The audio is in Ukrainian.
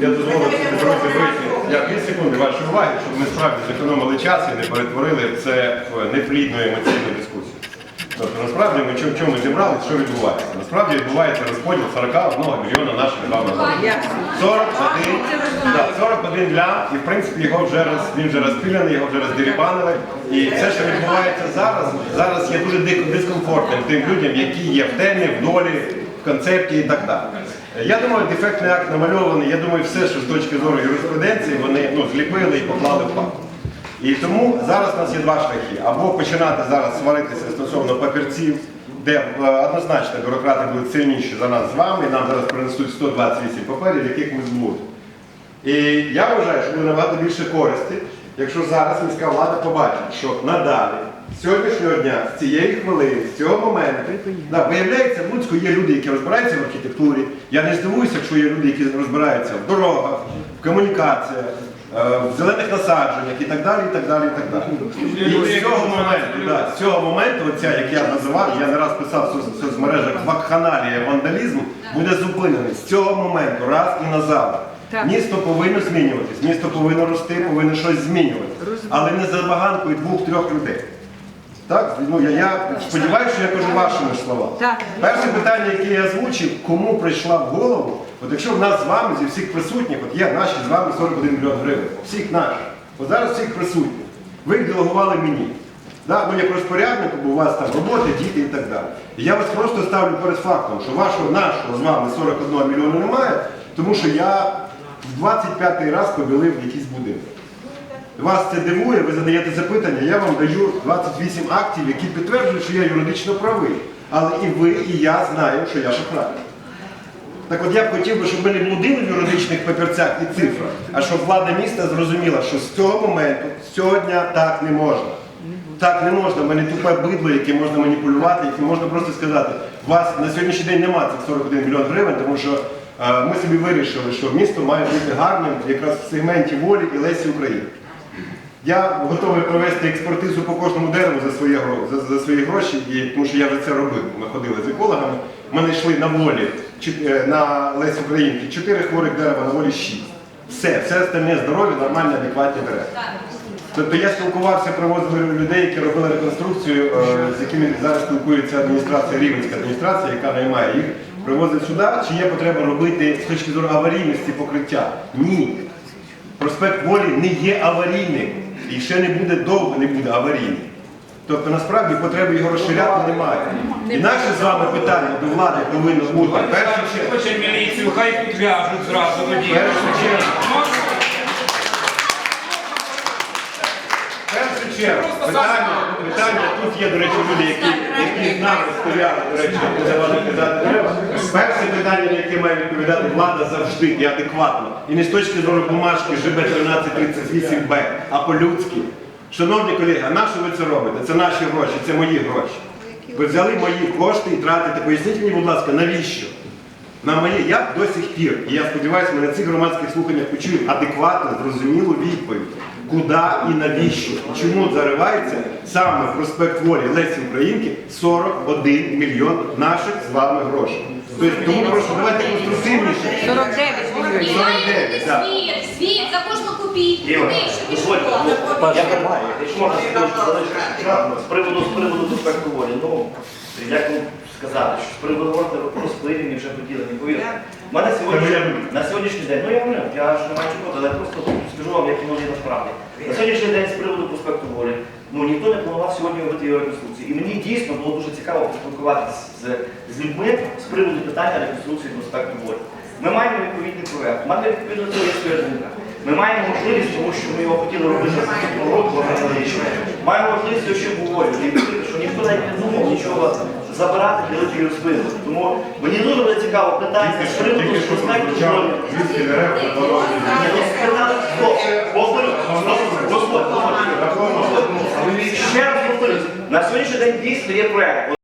Я дозволив собі друзі вийти. Я дві секунди вашої уваги, щоб ми справді зекономили час і не перетворили це в неплідну емоційну дискусію. Тобто насправді ми чому, чому зібралися, що відбувається? Насправді відбувається розподіл 41 мільйона наших вами 41, да, 41 ля, і в принципі його вже роз, він вже розпіляний, його вже роздерібанили. І все, що відбувається зараз, зараз є дуже дискомфортним тим людям, які є в темі, в долі, в концепті і так далі. Я думаю, дефектний акт намальований. Я думаю, все, що з точки зору юриспруденції, вони ну, зліпили і поклали в папку. І тому зараз у нас є два шляхи. Або починати зараз сваритися стосовно папірців, де е, однозначно бюрократи будуть сильніші за нас з вами, і нам зараз принесуть 128 паперів, яких ми зблудимо. І я вважаю, що буде набагато більше користі, якщо зараз міська влада побачить, що надалі, з сьогоднішнього дня, з цієї хвилини, з цього моменту, да, виявляється, в Луцьку є люди, які розбираються в архітектурі. Я не здивуюся, якщо є люди, які розбираються в дорогах, в комунікаціях, е, в зелених насадженнях і так далі, і так далі, і так далі. І з цього моменту, да, з цього моменту, оця, як я називав, я не раз писав в соцмережах вакханалія, вандалізм, буде зупинений з цього моменту, раз і назавжди. Так. Місто повинно змінюватись, місто повинно рости, повинно щось змінювати. Але не за баганкою двох-трьох людей. Так? Ну, я, я сподіваюся, що я кажу вашими словами. Так. Перше питання, яке я озвучив, кому прийшла в голову, от якщо в нас з вами, зі всіх присутніх, от є наші з вами 41 мільйон гривень, всіх наших, от зараз всіх присутніх, ви їх делегували мені. Да? Ну, як розпоряднику, бо у вас там робота, діти і так далі. І я вас просто ставлю перед фактом, що вашого нашого з вами 41 мільйона немає, тому що я в 25-й раз побілив якісь будинки. Вас це дивує, ви задаєте запитання, я вам даю 28 актів, які підтверджують, що я юридично правий. Але і ви, і я знаю, що я шахрай. Так от я б хотів би, щоб ми не блудили в юридичних папірцях і цифрах, а щоб влада міста зрозуміла, що з цього моменту, з цього дня так не можна. Так не можна, мене тупе бидло, яке можна маніпулювати, яке можна просто сказати, у вас на сьогоднішній день немає цих 41 мільйон гривень, тому що е, ми собі вирішили, що місто має бути гарним якраз в сегменті волі і Лесі України. Я готовий провести експертизу по кожному дереву за свої, за, за свої гроші, і, тому що я вже це робив. Ми ходили з екологами. Ми знайшли на волі е, на Лесі Українки 4 хворих дерева, на волі 6. Все, все остальне здорові, нормальні, адекватні дерева. Тобто я спілкувався, привозили людей, які робили реконструкцію, е, з якими зараз спілкується адміністрація, рівненська адміністрація, яка наймає їх, привозить сюди, чи є потреба робити з точки зору аварійності покриття. Ні. Проспект Волі не є аварійним. І ще не буде довго не буде аварійним. Тобто насправді потреби його розширяти немає. І наше з вами питання до влади повинно бути першу чергу. Хоче міліцію, хай підв'яжуть зразу тоді. Першу чергу. Першу чергу, питання, питання, тут є, до речі, люди, які, які нами стояли, до речі, не давали казати дерева. Перше питання, на яке має відповідати влада завжди і адекватно. І не з точки зору бумажки ЖБ 1338Б, а по-людськи. Шановні колеги, а на що ви це робите? Це наші гроші, це мої гроші. Ви взяли мої кошти і тратите. Поясніть мені, будь ласка, навіщо? На моє я до сих пір, і я сподіваюся, ми на цих громадських слуханнях почуємо адекватну, зрозумілу відповідь, куди і навіщо, і чому заривається саме в проспект Волі Лесі Українки 41 мільйон наших з вами грошей. Тобто, тому прошу, давайте конструктивніше. 49 мільйонів. 49, так. Звіт, звіт за кожну копійку. Ігор, дозвольте, я немає. Якщо можна з приводу з приводу проспекту волі, ну як вам сказати, що з приводу говорити розпилені, вже поділені, повірте. У мене сьогодні на сьогоднішній день, ну я говорю, я ж не маю чого, але я просто скажу вам, як воно є насправді. На сьогоднішній день з приводу проспекту волі, ну ніхто не планував сьогодні робити його реконструкцію. І мені дійсно було дуже цікаво поспілкуватися з, з людьми з приводу питання реконструкції проспекту волі. Ми маємо відповідний проект, мене відповідно до своя думка. Ми маємо можливість, тому що ми його хотіли робити наступного року, аналогічно. Маємо можливість його ще обговорювати. Що ніхто навіть не думав нічого забирати, ділити і розпилити. Тому мені дуже цікаво питання з приводу проспекту волі. звідки. Ще раз повторюсь, на сьогоднішній день дійсно є проект.